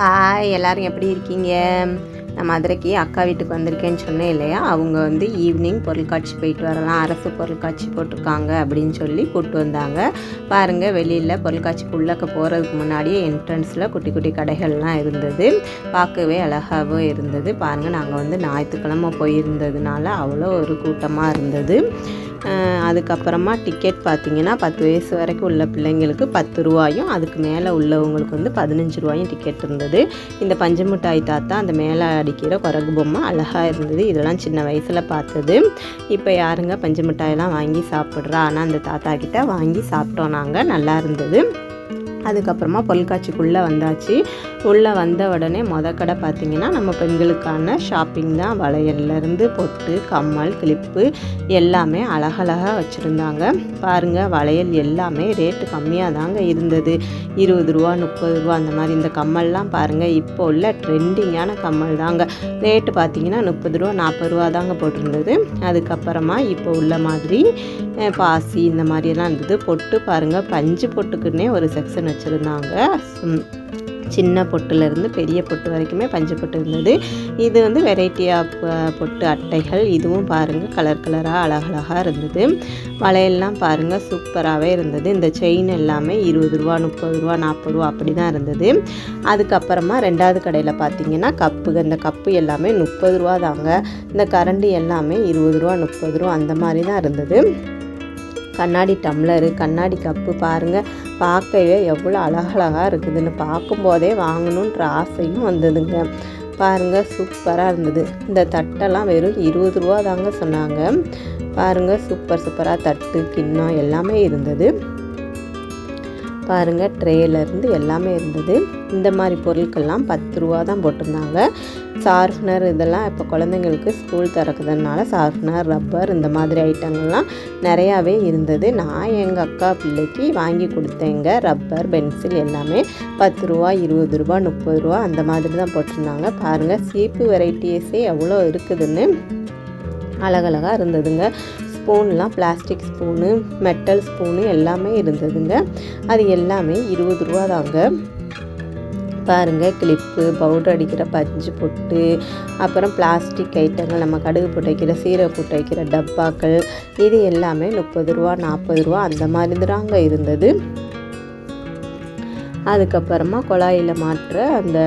Hi எல்லாரும் எப்படி இருக்கீங்க? நான் மதுரைக்கு அக்கா வீட்டுக்கு வந்திருக்கேன்னு சொன்னேன் இல்லையா? அவங்க வந்து ஈவினிங் பொருட்காட்சி போயிட்டு வரலாம். அரசு பொருட்காட்சி போட்டிருக்காங்க அப்படின்னு சொல்லி கூப்பிட்டு வந்தாங்க. பாருங்கள் வெளியில் பொருட்காட்சிக்கு உள்ளக்க போகிறதுக்கு முன்னாடியே என்ட்ரன்ஸில் குட்டி குட்டி கடைகள்லாம் இருந்தது. பார்க்கவே அழகாகவும் இருந்தது. பாருங்கள் நாங்கள் வந்து ஞாயிற்றுக்கிழமை போயிருந்ததுனால அவ்வளோ ஒரு கூட்டமாக இருந்தது. அதுக்கப்புறமா டிக்கெட் பார்த்தீங்கன்னா பத்து வயசு வரைக்கும் உள்ள பிள்ளைங்களுக்கு பத்து ரூபாயும் அதுக்கு மேலே உள்ளவங்களுக்கு வந்து பதினஞ்சு ரூபாயும் டிக்கெட் இருந்தது. இந்த பஞ்சு மிட்டாய் தாத்தா அந்த மேலே அடிக்கிற குரகு பொம்மை அழகாக இருந்தது. இதெல்லாம் சின்ன வயசில் பார்த்தது. இப்போ யாருங்க பஞ்சமிட்டாயெல்லாம் வாங்கி சாப்பிட்றா? ஆனால் அந்த தாத்தா கிட்ட வாங்கி சாப்பிட்டோம் நாங்கள் நல்லா இருந்தது. அதுக்கப்புறமா பொருட்காட்சிக்குள்ளே வந்தாச்சு. உள்ளே வந்த உடனே மொத கடை பார்த்திங்கன்னா நம்ம பெண்களுக்கான ஷாப்பிங் தான். வளையல்லேருந்து பொட்டு கம்மல் கிளிப்பு எல்லாமே அழகழகாக வச்சுருந்தாங்க. பாருங்கள் வளையல் எல்லாமே ரேட்டு கம்மியாக தாங்க இருந்தது. இருபது ரூபா முப்பது ரூபா அந்த மாதிரி இந்த கம்மல்லாம் பாருங்கள் இப்போ உள்ள ட்ரெண்டிங்கான கம்மல் தாங்க. ரேட்டு பார்த்தீங்கன்னா முப்பது ரூபா நாற்பது ரூபா தாங்க போட்டிருந்தது. அதுக்கப்புறமா இப்போ உள்ள மாதிரி பாசி இந்த மாதிரியெல்லாம் இருந்தது. பொட்டு பாருங்கள் பஞ்சு பொட்டுக்குன்னே ஒரு செக்ஷன் வச்சுருந்தாங்க. சின்ன பொட்டுலேருந்து பெரிய பொட்டு வரைக்குமே பஞ்சு பொட்டு இருந்தது. இது வந்து வெரைட்டி ஆஃப் பொட்டு அட்டைகள். இதுவும் பாருங்கள் கலர் கலராக அழகழகாக இருந்தது. வளையல்லாம் பாருங்கள் சூப்பராகவே இருந்தது. இந்த செயின் எல்லாமே இருபது ரூபா முப்பது ரூபா நாற்பது ரூபா அப்படி தான் இருந்தது. அதுக்கப்புறமா ரெண்டாவது கடையில் பார்த்தீங்கன்னா கப்பு இந்த கப்பு எல்லாமே முப்பது ரூபா தாங்க. இந்த கரண்டி எல்லாமே இருபது ரூபா முப்பது ரூபா அந்த மாதிரி தான் இருந்தது. கண்ணாடி டம்ளரு கண்ணாடி கப்பு பாருங்கள் பார்க்கவே எவ்வளோ அழகழகாக இருக்குதுன்னு பார்க்கும்போதே வாங்கணுன்ற ஆசையும் வந்ததுங்க. பாருங்கள் சூப்பராக இருந்தது. இந்த தட்டெல்லாம் வெறும் இருபது ரூபா தாங்க சொன்னாங்க. பாருங்கள் சூப்பர் சூப்பராக தட்டு கிண்ணம் எல்லாமே இருந்தது. பாருங்கள் ட்ரேயிலேருந்து எல்லாமே இருந்தது. இந்த மாதிரி பொருட்கள்லாம் பத்து ரூபா தான் போட்டிருந்தாங்க. சார்ஃப்னர் இதெல்லாம் இப்போ குழந்தைங்களுக்கு ஸ்கூல் திறக்குதுனால சார்ஃப்னர் ரப்பர் இந்த மாதிரி ஐட்டங்கள்லாம் நிறையாவே இருந்தது. நான் எங்கள் அக்கா பிள்ளைக்கு வாங்கி கொடுத்தேங்க. ரப்பர் பென்சில் எல்லாமே பத்து ரூபா இருபது ரூபா முப்பது ரூபா அந்த மாதிரி தான் போட்டிருந்தாங்க. பாருங்கள் சீப்பு வெரைட்டிஸே எவ்வளோ இருக்குதுன்னு அழகழகாக இருந்ததுங்க. ஸ்பூன்லாம் பிளாஸ்டிக் ஸ்பூனு மெட்டல் ஸ்பூனு எல்லாமே இருந்ததுங்க. அது எல்லாமே இருபது ரூபா தாங்க. பாருங்கள் கிளிப்பு பவுடர் அடிக்கிற பஞ்சு பொட்டு அப்புறம் பிளாஸ்டிக் ஐட்டங்கள் நம்ம கடுகு போட்டு வைக்கிற சீரக போட்டு வைக்கிற டப்பாக்கள் இது எல்லாமே முப்பது ரூபா நாற்பது ரூபா அந்த மாதிரி தாங்க இருந்தது. அதுக்கப்புறமா குழாயில் மாற்ற அந்த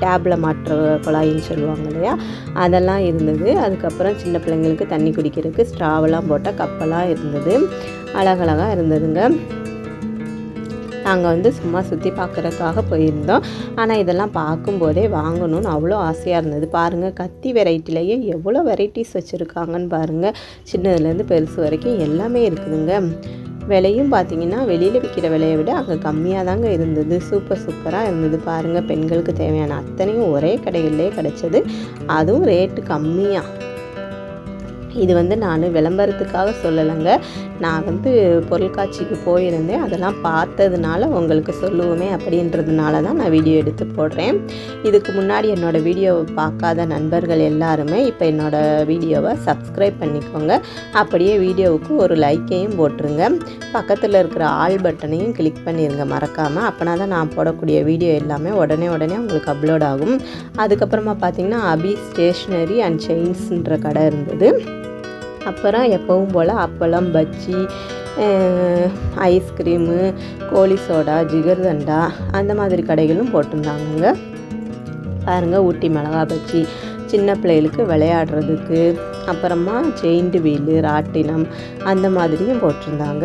டேப்பில் மாற்ற குழாயின்னு சொல்லுவாங்க இல்லையா? அதெல்லாம் இருந்தது. அதுக்கப்புறம் சின்ன பிள்ளைங்களுக்கு தண்ணி குடிக்கிறதுக்கு ஸ்ட்ராவெல்லாம் போட்ட கப்பெல்லாம் இருந்தது. அழகழகாக இருந்ததுங்க. நாங்கள் வந்து சும்மா சுற்றி பார்க்குறதுக்காக போயிருந்தோம். ஆனால் இதெல்லாம் பார்க்கும்போதே வாங்கணும்னு அவ்வளோ ஆசையாக இருந்தது. பாருங்கள் கத்தி வெரைட்டிலேயே எவ்வளோ வெரைட்டிஸ் வச்சுருக்காங்கன்னு பாருங்கள் சின்னதுலேருந்து பெருசு வரைக்கும் எல்லாமே இருக்குதுங்க. விலையும் பார்த்தீங்கன்னா வெளியில் விற்கிற விலையை விட அங்கே கம்மியாக தாங்க இருந்தது. சூப்பர் சூப்பராக இருந்தது. பாருங்கள் பெண்களுக்கு தேவையான அத்தனையும் ஒரே கடையிலே கிடச்சது. அதுவும் ரேட்டு கம்மியாக இது வந்து நான் விளம்பரத்துக்காக சொல்லலைங்க. நான் வந்து பொருட்காட்சிக்கு போயிருந்தேன். அதெல்லாம் பார்த்ததுனால உங்களுக்கு சொல்லுவோமே அப்படின்றதுனால தான் நான் வீடியோ எடுத்து போடுறேன். இதுக்கு முன்னாடி என்னோடய வீடியோவை பார்க்காத நண்பர்கள் எல்லாருமே இப்போ என்னோடய வீடியோவை சப்ஸ்கிரைப் பண்ணிக்கோங்க. அப்படியே வீடியோவுக்கு ஒரு லைக்கையும் போட்டுருங்க. பக்கத்தில் இருக்கிற ஆல் பட்டனையும் கிளிக் பண்ணிடுங்க மறக்காமல் அப்போனா தான் நான் போடக்கூடிய வீடியோ எல்லாமே உடனே உடனே உங்களுக்கு அப்லோட் ஆகும். அதுக்கப்புறமா பார்த்தீங்கன்னா அபி ஸ்டேஷ்னரி அண்ட் செயின்ஸ்ன்ற கடை இருந்தது. அப்புறம் எப்பவும் போல் அப்பளம் பஜ்ஜி ஐஸ்கிரீமு கோழி சோடா ஜிகர்தண்டா அந்த மாதிரி கடைகளும் போட்டிருந்தாங்கங்க. பாருங்கள் ஊட்டி மிளகா பஜ்ஜி சின்ன பிள்ளைகளுக்கு விளையாடுறதுக்கு அப்புறமா செயின்டு வீலு ராட்டினம் அந்த மாதிரியும் போட்டிருந்தாங்க.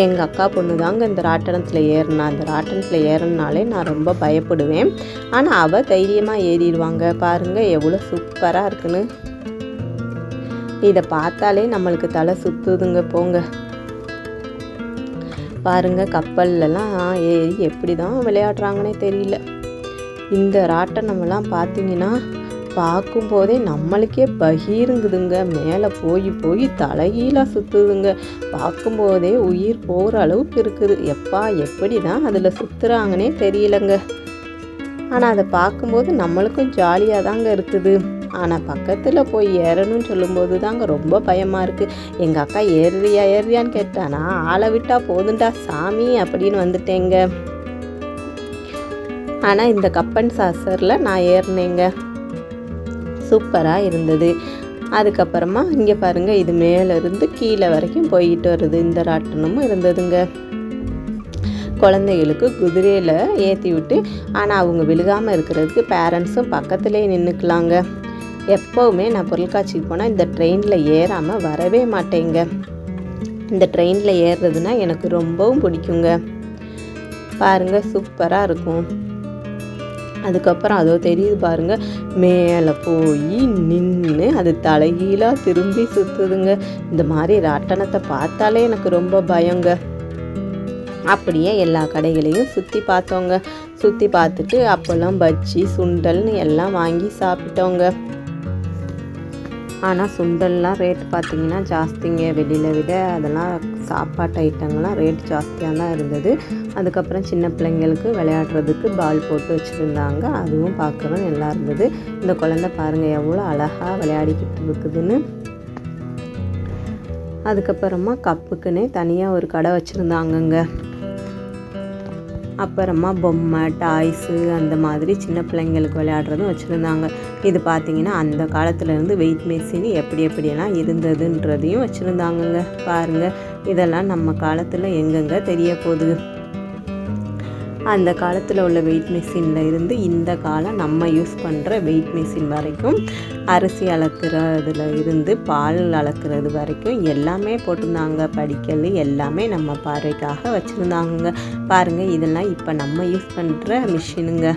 எங்கள் அக்கா பொண்ணு தாங்க இந்த ராட்டனத்தில் ஏறினா. அந்த ராட்டனத்தில் ஏறினாலே நான் ரொம்ப பயப்படுவேன். ஆனால் அவள் தைரியமாக ஏறிடுவாங்க. பாருங்கள் எவ்வளோ சூப்பராக இருக்குன்னு. இதை பார்த்தாலே நம்மளுக்கு தலை சுற்றுதுங்க போங்க. பாருங்க கப்பல்லலாம் ஏறி எப்படி தான் விளையாடுறாங்கன்னே தெரியல. இந்த ராட்டனமெல்லாம் பார்த்தீங்கன்னா பார்க்கும்போதே நம்மளுக்கே பகீருங்குதுங்க. மேலே போய் போய் தலைகீழாக சுற்றுதுங்க பார்க்கும்போதே உயிர் போகிற அளவுக்கு இருக்குது. எப்பா எப்படி தான் அதில் சுற்றுறாங்கன்னே தெரியலங்க. ஆனால் அதை பார்க்கும்போது நம்மளுக்கும் ஜாலியாக தாங்க இருக்குது. ஆனால் பக்கத்தில் போய் ஏறணும்னு சொல்லும்போது தாங்க ரொம்ப பயமாக இருக்குது எங்கள் அக்கா ஏறுறியா ஏறுறியான்னு கேட்டானா ஆளை விட்டால் போதுண்டா சாமி அப்படின்னு வந்துட்டேங்க. ஆனால் இந்த கப்பன் சாசரில் நான் ஏறினேங்க. சூப்பராக இருந்தது. அதுக்கப்புறமா இங்கே பாருங்கள் இது மேலேருந்து கீழே வரைக்கும் போயிட்டு வருது. இந்த ராட்டனமும் இருந்ததுங்க. குழந்தைகளுக்கு குதிரையில் ஏற்றி விட்டு ஆனால் அவங்க விழுகாமல் இருக்கிறதுக்கு பேரண்ட்ஸும் பக்கத்துலேயே நின்றுக்கலாங்க எப்போவுமே நான் பொருட்காட்சிக்கு போனால் இந்த ட்ரெயினில் ஏறாமல் வரவே மாட்டேங்க. இந்த ட்ரெயினில் ஏறுறதுனா எனக்கு ரொம்பவும் பிடிக்குங்க. பாருங்கள் சூப்பராக இருக்கும். அதுக்கப்புறம் அதோ தெரியுது பாருங்க மேலே போய் நின்று அது தலைகீழாக திரும்பி சுற்றுதுங்க இந்த மாதிரி ராட்டனத்தை பார்த்தாலே எனக்கு ரொம்ப பயங்க. அப்படியே எல்லா கடைகளையும் சுற்றி பார்த்தோங்க. சுற்றி பார்த்துட்டு அப்போல்லாம் பஜ்ஜி சுண்டல்னு எல்லாம் வாங்கி சாப்பிட்டோங்க. ஆனால் சுண்டல்லாம் ரேட் பார்த்திங்கன்னா ஜாஸ்திங்க. வெளியில் விட அதெல்லாம் சாப்பாட்டு ஐட்டங்கள்லாம் ரேட் ஜாஸ்தியாக தான் இருந்தது. அதுக்கப்புறம் சின்ன பிள்ளைங்களுக்கு விளையாடுறதுக்கு பால் போட்டு வச்சுருந்தாங்க. அதுவும் பார்க்கவே நல்லா இருந்தது. இந்த குழந்தை பாருங்கள் எவ்வளோ அழகாக விளையாடிக்கிட்டு இருக்குதுன்னு. அதுக்கப்புறமா கப்புக்குன்னே தனியாக ஒரு கடை வச்சுருந்தாங்கங்க. அப்புறமா பொம்மை டாய்ஸு அந்த மாதிரி சின்ன பிள்ளைங்களுக்கு விளையாடுறதும் வச்சுருந்தாங்க. இது பார்த்திங்கன்னா அந்த காலத்துலேருந்து வெயிட் மிஷின் எப்படி எப்படியெல்லாம் இருந்ததுன்றதையும் வச்சுருந்தாங்கங்க. பாருங்கள் இதெல்லாம் நம்ம காலத்தில் எங்கெங்கே தெரிய போகுது? அந்த காலத்தில் உள்ள வெயிட் மிஷினில் இருந்து இந்த காலம் நம்ம யூஸ் பண்ணுற வெயிட் மிஷின் வரைக்கும் அரிசி அளக்கிறதுல இருந்து பால் அளக்கிறது வரைக்கும் எல்லாமே போட்டிருந்தாங்க. படிக்கல் எல்லாமே நம்ம பார்வைக்காக வச்சுருந்தாங்க பாருங்கள் இதெல்லாம் இப்போ நம்ம யூஸ் பண்ணுற மிஷினுங்க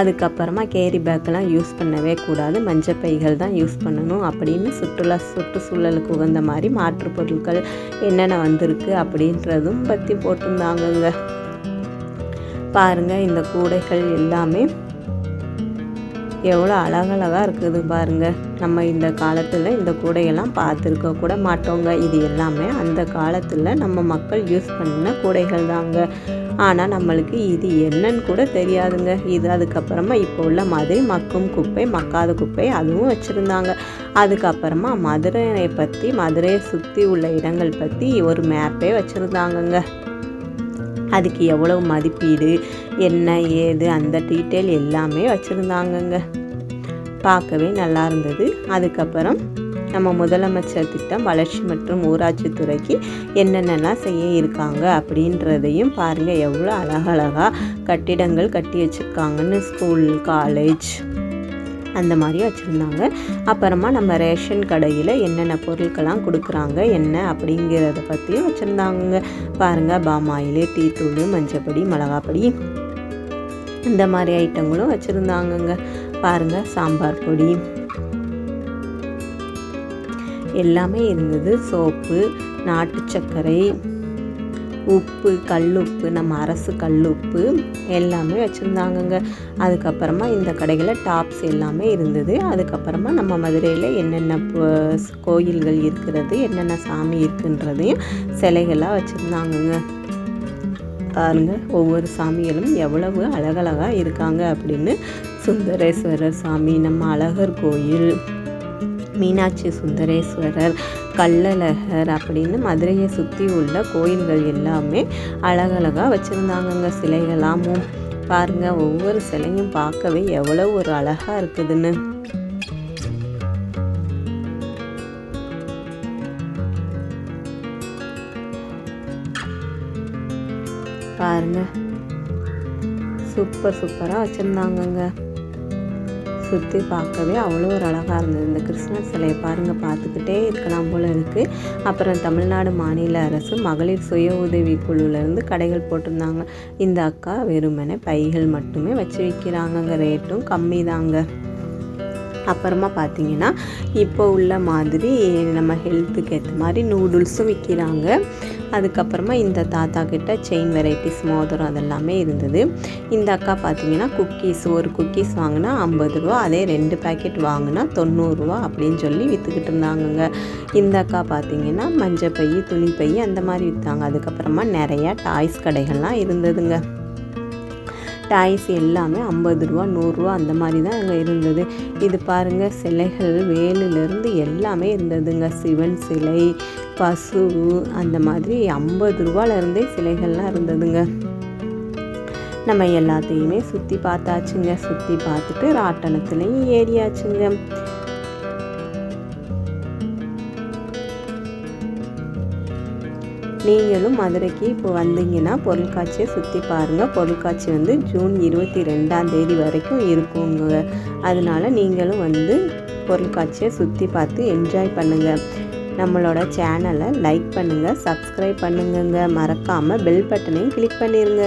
அதுக்கப்புறமா கேரி பேக்கெலாம் யூஸ் பண்ணவே கூடாது. மஞ்சள் பைகள் தான் யூஸ் பண்ணணும் அப்படின்னு சுற்றுலா சுற்றுச்சூழலுக்கு உகந்த மாதிரி மாற்று பொருட்கள் என்னென்ன வந்திருக்கு அப்படின்றதும் பற்றி போட்டிருந்தாங்கங்க. பாருங்கள் இந்த கூடைகள் எல்லாமே எவ்வளோ அழகழகாக இருக்குது பாருங்கள் நம்ம இந்த காலத்தில் இந்த கூடையெல்லாம் பார்த்துருக்க கூட மாட்டோங்க. இது எல்லாமே அந்த காலத்தில் நம்ம மக்கள் யூஸ் பண்ண கூடைகள் தாங்க. ஆனால் நம்மளுக்கு இது என்னன்னு கூட தெரியாதுங்க. இது அதுக்கப்புறமா இப்போ உள்ள மாதிரி மக்கும் குப்பை மக்காத குப்பை அதுவும் வச்சுருந்தாங்க. அதுக்கப்புறமா மதுரையை பற்றி மதுரையை சுற்றி உள்ள இடங்கள் பற்றி ஒரு மேப்பே வச்சுருந்தாங்கங்க. அதுக்கு எவ்வளவு மதிப்பீடு என்ன ஏது அந்த டீட்டெயில் எல்லாமே வச்சுருந்தாங்கங்க. பார்க்கவே நல்லா இருந்தது. அதுக்கப்புறம் நம்ம முதலமைச்சர் திட்டம் வளர்ச்சி மற்றும் ஊராட்சி துறைக்கு என்னென்னலாம் செய்ய இருக்காங்க அப்படின்றதையும் பாருங்கள் எவ்வளோ அழகழகாக கட்டிடங்கள் கட்டி வச்சுருக்காங்கன்னு ஸ்கூல் காலேஜ் அந்த மாதிரி வச்சுருந்தாங்க. அப்புறமா நம்ம ரேஷன் கடையில் என்னென்ன பொருட்கள்லாம் கொடுக்குறாங்க என்ன அப்படிங்கிறத பற்றியும் வச்சுருந்தாங்க பாருங்கள் பாமாயில் டீ மஞ்சப்பொடி மிளகாப்பொடி இந்த மாதிரி ஐட்டங்களும் வச்சுருந்தாங்கங்க. பாருங்கள் சாம்பார் பொடி. எல்லாமே இருந்தது. சோப்பு நாட்டு சர்க்கரை உப்பு கல்லுப்பு நம்ம அரசு கல்லுப்பு எல்லாமே வச்சுருந்தாங்கங்க. அதுக்கப்புறமா இந்த கடைகளில் டாப்ஸ் எல்லாமே இருந்தது. அதுக்கப்புறமா நம்ம மதுரையில் என்னென்ன கோயில்கள் இருக்கிறது என்னென்ன சாமி இருக்குன்றதையும் சிலைகளாக வச்சுருந்தாங்கங்க. பாருங்க ஒவ்வொரு சாமிகளும் எவ்வளவு அழகழகாக இருக்காங்க அப்படின்னு சுந்தரேஸ்வரர் சாமி நம்ம அழகர் கோயில் மீனாட்சி சுந்தரேஸ்வரர் கள்ளழகர் அப்படின்னு மதுரையை சுற்றி உள்ள கோயில்கள் எல்லாமே அழகழகாக வச்சுருந்தாங்கங்க. சிலைகளாமும் பாருங்கள் ஒவ்வொரு சிலையும் பார்க்கவே எவ்வளோ ஒரு அழகாக இருக்குதுன்னு. பாருங்க சூப்பர் சூப்பராக வச்சுருந்தாங்கங்க. சுற்றி பார்க்கவே அவ்வளோ ஒரு அழகாக இருந்தது. இந்த கிருஷ்ணர் சிலையை பாருங்கள் பார்த்துக்கிட்டே இருக்கலாம் போல் இருக்குது அப்புறம் தமிழ்நாடு மாநில அரசு மகளிர் சுய உதவி குழுவிலேருந்து கடைகள் போட்டிருந்தாங்க. இந்த அக்கா வெறுமனே பைகள் மட்டுமே வச்சு விற்கிறாங்கங்க ரேட்டும் கம்மி தாங்க. அப்புறமா பார்த்தீங்கன்னா இப்போ உள்ள மாதிரி நம்ம ஹெல்த்துக்கு ஏற்ற மாதிரி நூடுல்ஸும் விற்கிறாங்க அதுக்கப்புறமா இந்த தாத்தா கிட்ட செயின் வெரைட்டிஸ் மோதிரம் அதெல்லாமே இருந்தது. இந்த அக்கா பார்த்தீங்கன்னா குக்கீஸ் ஒரு குக்கீஸ் வாங்கினா ஐம்பது ரூபா அதே ரெண்டு பேக்கெட் வாங்கினா தொண்ணூறுரூவா அப்படின்னு சொல்லி விற்றுக்கிட்டு இருந்தாங்கங்க. இந்த அக்கா பார்த்தீங்கன்னா மஞ்சள் பை துணி பை அந்த மாதிரி விற்றாங்க அதுக்கப்புறமா நிறையா டாய்ஸ் கடைகள்லாம் இருந்ததுங்க. டாய்ஸ் எல்லாமே ஐம்பது ரூபா நூறுரூவா அந்த மாதிரி தான் அங்கே இருந்தது. இது பாருங்கள் சிலைகள் வேலுலேருந்து எல்லாமே இருந்ததுங்க. சிவன் சிலை பசு அந்த மாதிரி ஐம்பது ரூபாலேருந்தே சிலைகள்லாம் இருந்ததுங்க. நம்ம எல்லாத்தையுமே சுற்றி பார்த்தாச்சுங்க. சுற்றி பார்த்துட்டு ராட்டணத்துலேயும் ஏறியாச்சுங்க. நீங்களும் மதுரைக்கு இப்போ வந்தீங்கன்னா பொருட்காட்சியை சுற்றி பாருங்கள் பொருட்காட்சி வந்து ஜூன் இருபத்தி ரெண்டாம் தேதி வரைக்கும் இருக்குங்க. அதனால நீங்களும் வந்து பொருட்காட்சியை சுற்றி பார்த்து என்ஜாய் பண்ணுங்கள் நம்மளோட சேனலை லைக் பண்ணுங்கள் சப்ஸ்கிரைப் பண்ணுங்கங்க. மறக்காமல் பெல் பட்டனையும் கிளிக் பண்ணிடுங்க